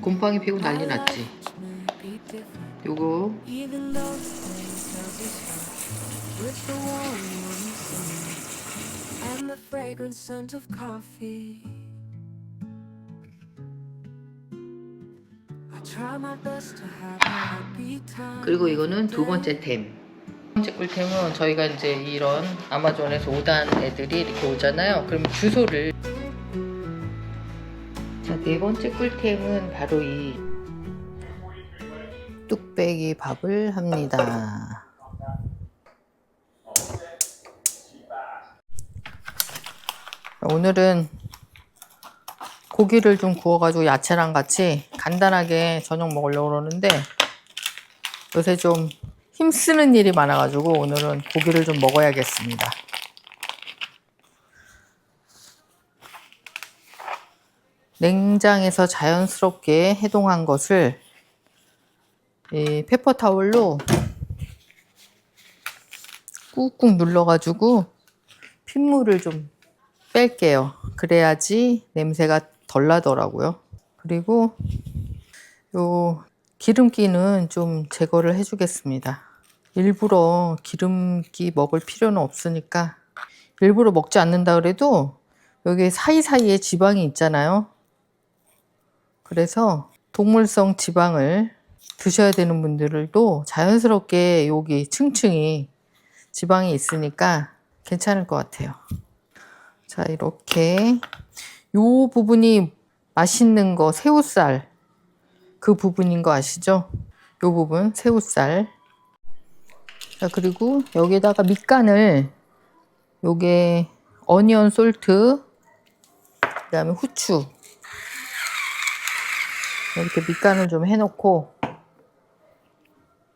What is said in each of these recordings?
곰팡이 피고 난리 났지. 요거 그리고 이거는 두 번째 템. 두 번째 꿀템은 저희가 이제 이런 아마존에서 오단 애들이 이렇게 오잖아요. 그럼 주소를 자, 네 번째 꿀템은 바로 이 뚝배기 밥을 합니다. 오늘은 고기를 좀 구워가지고 야채랑 같이 간단하게 저녁 먹으려고 그러는데 요새 좀 힘쓰는 일이 많아가지고 오늘은 고기를 좀 먹어야겠습니다. 냉장에서 자연스럽게 해동한 것을 이 페퍼 타올로 꾹꾹 눌러가지고 핏물을 좀 뺄게요. 그래야지 냄새가 덜 나더라고요. 그리고 요 기름기는 좀 제거를 해주겠습니다. 일부러 기름기 먹을 필요는 없으니까 일부러 먹지 않는다 그래도 여기 사이사이에 지방이 있잖아요. 그래서 동물성 지방을 드셔야 되는 분들도 자연스럽게 여기 층층이 지방이 있으니까 괜찮을 것 같아요. 자, 이렇게 요 부분이 맛있는 거 새우살 그 부분인 거 아시죠? 요 부분 새우살. 자, 그리고 여기다가 밑간을 요게 어니언 솔트 그 다음에 후추 이렇게 밑간을 좀 해놓고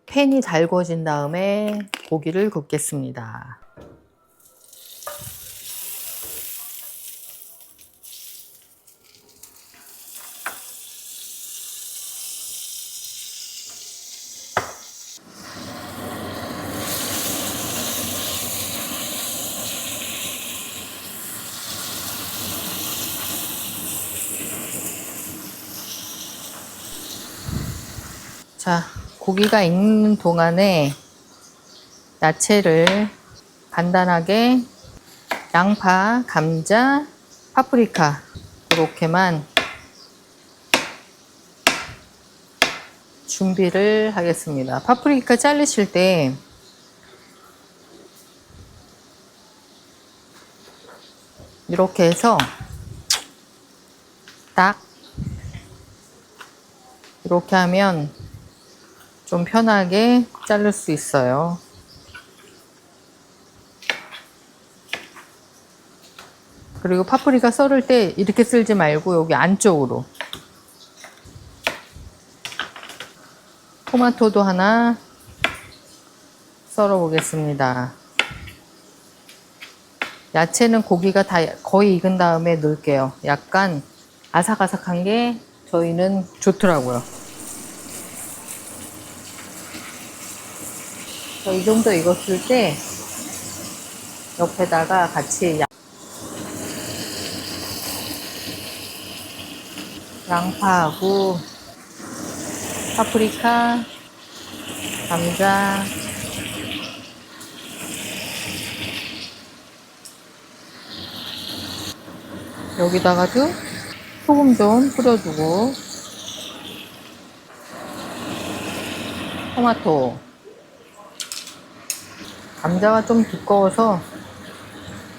팬이 달궈진 다음에 고기를 굽겠습니다. 자, 고기가 익는 동안에 야채를 간단하게 양파, 감자, 파프리카 이렇게만 준비를 하겠습니다. 파프리카 자르실 때 이렇게 해서 딱 이렇게 하면 좀 편하게 자를 수 있어요. 그리고 파프리카 썰을 때 이렇게 쓸지 말고 여기 안쪽으로. 토마토도 하나 썰어 보겠습니다. 야채는 고기가 다 거의 익은 다음에 넣을게요. 약간 아삭아삭한 게 저희는 좋더라고요. 이 정도 익었을 때 옆에다가 같이 양- 양파하고 파프리카, 감자, 여기다가도 소금 좀 뿌려주고 토마토 감자가 좀 두꺼워서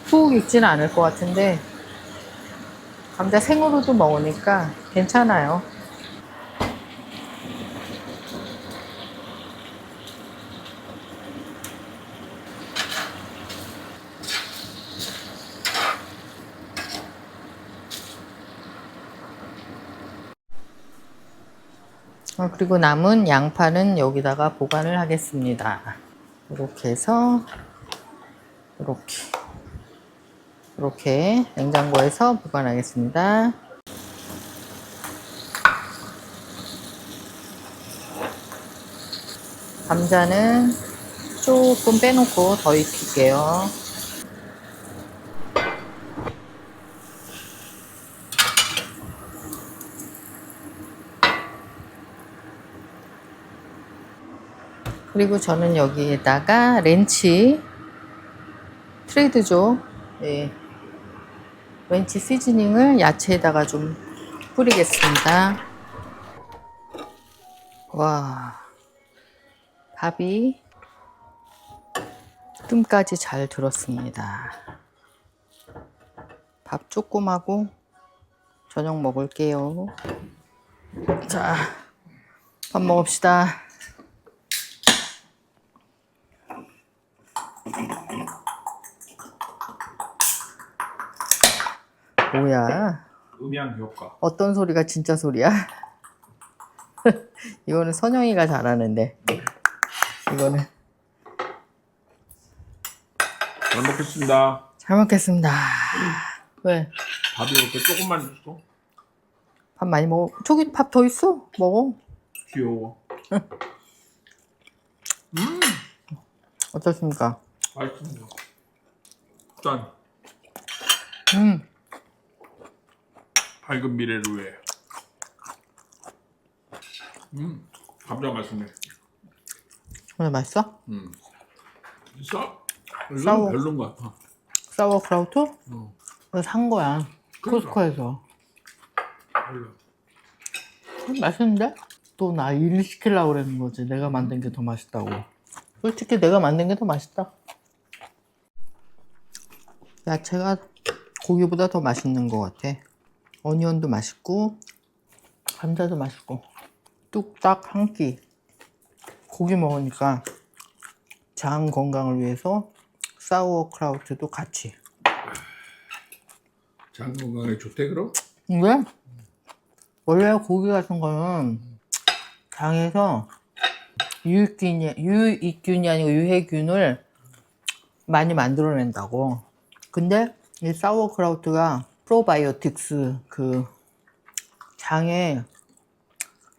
푹 익지는 않을 것 같은데 감자 생으로도 먹으니까 괜찮아요. 어, 그리고 남은 양파는 여기다가 보관을 하겠습니다. 이렇게 해서 이렇게 이렇게 냉장고에서 보관하겠습니다. 감자는 조금 빼놓고 더 익힐게요. 그리고 저는 여기에다가 렌치 트레이드죠. 네. 렌치 시즈닝을 야채에다가 좀 뿌리겠습니다. 와, 밥이 뜸까지 잘 들었습니다. 밥 조금 하고 저녁 먹을게요. 자, 밥 먹읍시다. 뭐야? 음향 효과. 어떤 소리가 진짜 소리야? 이거는 선영이가 잘하는데. 이거는 잘 먹겠습니다. 잘 먹겠습니다. 왜? 밥이 이렇게 조금만 줬어? 밥 많이 먹어. 저기 밥 더 있어? 먹어. 귀여워. 음, 어떻습니까? 맛있습니다. 짠. 음, 밝은 미래를 위해. 음, 감자 맛있네. 오늘 맛있어? 음. 싸? 이건 싸워. 별론 것 같아. 사워크라우트? 어, 그거 산 거야. 그러니까. 코스코에서. 별로. 음, 맛있는데? 또 나 일 시키려고 그러는 거지. 내가 만든 게 더 맛있다고. 솔직히 내가 만든 게 더 맛있다. 야채가 고기보다 더 맛있는 것 같아. 어니언도 맛있고, 감자도 맛있고, 뚝딱 한 끼. 고기 먹으니까 장 건강을 위해서 사우어크라우트도 같이. 장 건강에 좋대 그럼? 왜? 원래 고기 같은 거는 장에서 유익균이, 유익균이 아니고 유해균을 많이 만들어낸다고. 근데 이 사워크라우트가 프로바이오틱스 그 장에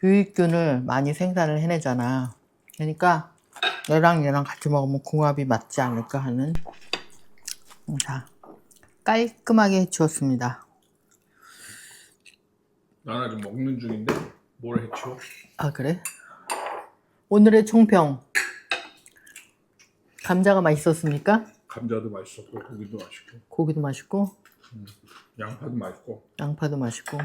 유익균을 많이 생산을 해내잖아. 그러니까 얘랑 얘랑 같이 먹으면 궁합이 맞지 않을까 하는 자 깔끔하게 해치웠습니다. 난 아직 먹는 중인데 뭘 해쳐? 아 그래? 오늘의 총평 감자가 맛있었습니까? 감자도 맛있었고 고기도 맛있고 고기도 맛있고 양파도 맛있고 양파도 맛있고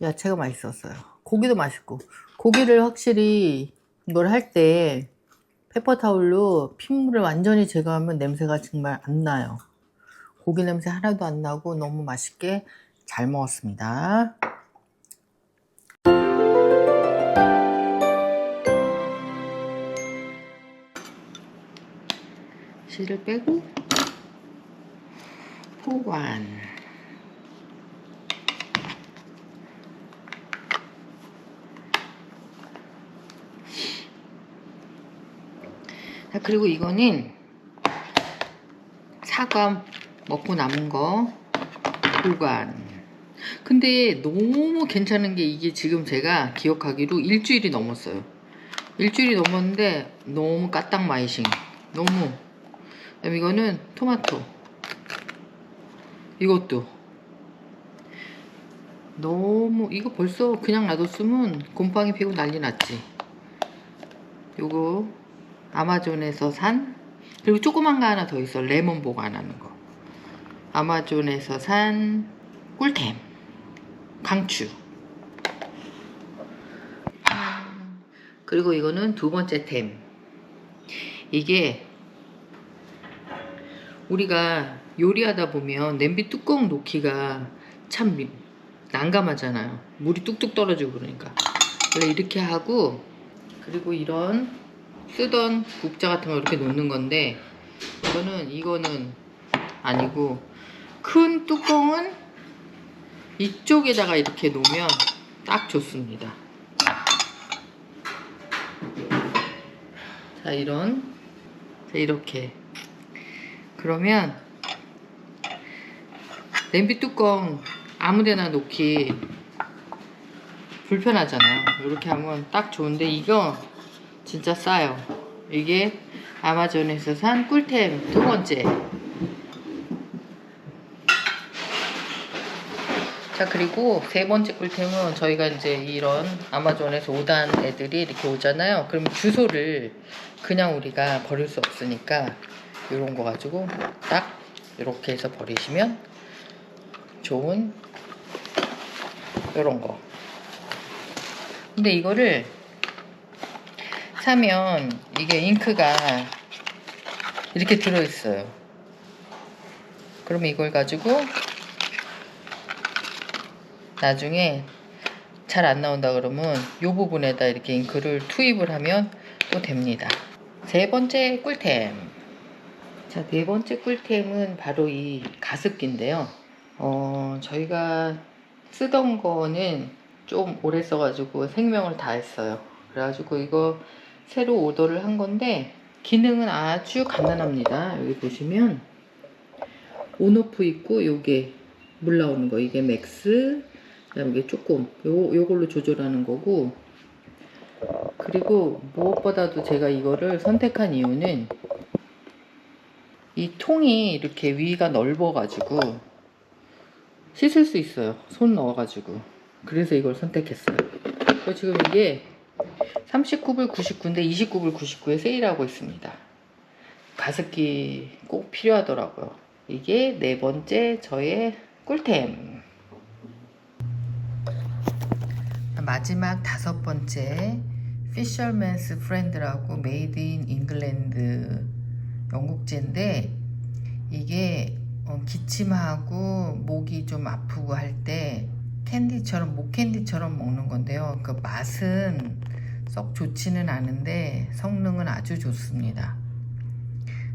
야채가 맛있었어요. 고기도 맛있고 고기를 확실히 이걸 할 때 페퍼 타올로 핏물을 완전히 제거하면 냄새가 정말 안 나요. 고기 냄새 하나도 안 나고 너무 맛있게 잘 먹었습니다. 실을 빼고 포관 자, 그리고 이거는 사과 먹고 남은 거 보관. 근데 너무 괜찮은 게 이게 지금 제가 기억하기로 일주일이 넘었어요. 일주일이 넘었는데 너무 까딱 마이싱. 너무. 이거는 토마토. 이것도. 너무 이거 벌써 그냥 놔뒀으면 곰팡이 피고 난리 났지. 요거 아마존에서 산 그리고 조그만 거 하나 더 있어. 레몬 보관하는 거. 아마존에서 산 꿀템. 강추. 그리고 이거는 두 번째 템. 이게 우리가 요리하다 보면 냄비 뚜껑 놓기가 참 미- 난감하잖아요. 물이 뚝뚝 떨어지고 그러니까. 원래 이렇게 하고 그리고 이런 쓰던 국자 같은 거 이렇게 놓는 건데 이거는 이거는 아니고 큰 뚜껑은 이쪽에다가 이렇게 놓으면 딱 좋습니다. 자 이런. 자 이렇게 그러면 냄비 뚜껑 아무데나 놓기 불편하잖아요. 이렇게 하면 딱 좋은데 이거 진짜 싸요. 이게 아마존에서 산 꿀템 두 번째. 자 그리고 세 번째 꿀템은 저희가 이제 이런 아마존에서 오단 애들이 이렇게 오잖아요. 그러면 주소를 그냥 우리가 버릴 수 없으니까 이런 거 가지고 딱 이렇게 해서 버리시면 좋은 이런 거. 근데 이거를 사면 이게 잉크가 이렇게 들어있어요. 그러면 이걸 가지고 나중에 잘 안 나온다 그러면 이 부분에다 이렇게 잉크를 투입을 하면 또 됩니다. 세 번째 꿀템. 자, 네 번째 꿀템은 바로 이 가습기인데요. 어, 저희가 쓰던 거는 좀 오래 써가지고 생명을 다했어요. 그래가지고 이거 새로 오더를 한 건데 기능은 아주 간단합니다. 여기 보시면 온오프 있고 요게 물 나오는 거 이게 맥스 그다음에 이게 조금 요 요걸로 조절하는 거고 그리고 무엇보다도 제가 이거를 선택한 이유는 이 통이 이렇게 위가 넓어가지고 씻을 수 있어요. 손 넣어가지고. 그래서 이걸 선택했어요. 그리고 지금 이게 39불 99인데 29불 99에 세일하고 있습니다. 가습기 꼭 필요하더라고요. 이게 네 번째 저의 꿀템. 마지막 다섯 번째 피셔맨스 프렌드라고 메이드 인 잉글랜드 영국제인데 이게 어, 기침하고 목이 좀 아프고 할 때 캔디처럼 목 캔디처럼 먹는 건데요. 그 맛은 썩 좋지는 않은데 성능은 아주 좋습니다.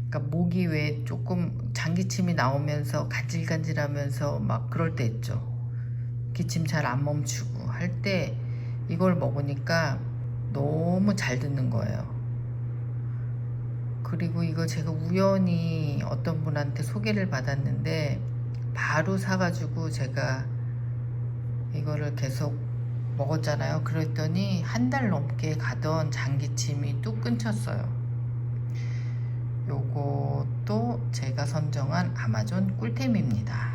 그러니까 목이 왜 조금 장기침이 나오면서 간질간질하면서 막 그럴 때 있죠. 기침 잘 안 멈추고 할 때 이걸 먹으니까 너무 잘 듣는 거예요. 그리고 이거 제가 우연히 어떤 분한테 소개를 받았는데 바로 사가지고 제가 이거를 계속 먹었잖아요. 그랬더니 한 달 넘게 가던 장기침이 뚝 끊쳤어요. 요것도 제가 선정한 아마존 꿀템입니다.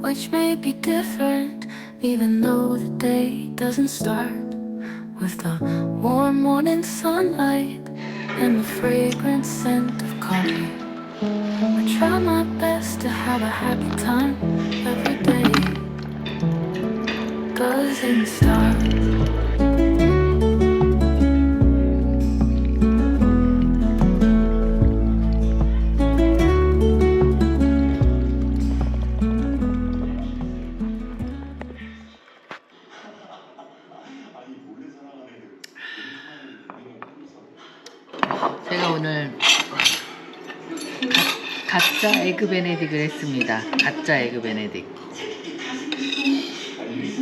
Which may be different, even though the day doesn't start with the warm morning sunlight and the fragrant scent of coffee. I try my best to have a happy time every day. Doesn't start. 가, 가짜 에그 베네딕을 했습니다. 가짜 에그 베네딕.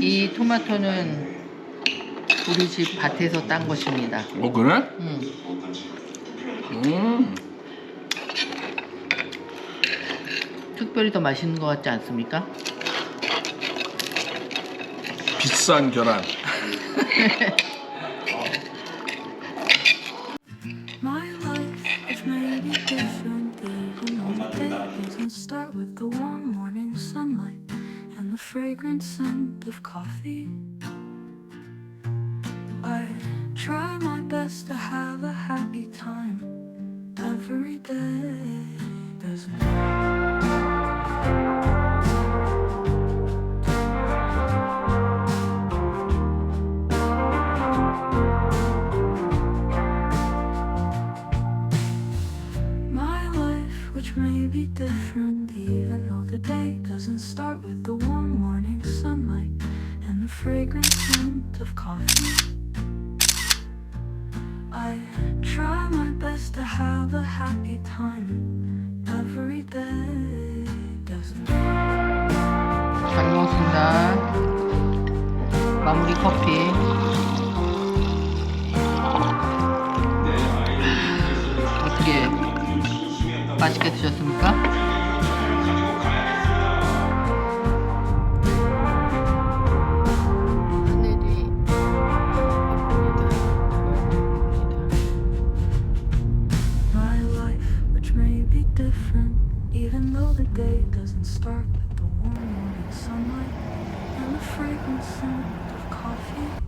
이 토마토는 우리 집 밭에서 딴 것입니다. 어 그래? 음, 음. 특별히 더 맛있는 것 같지 않습니까? 비싼 계란. coffee. 잘 먹었습니다. 마무리 커피. 어떻게 맛있게 드셨습니까? some coffee.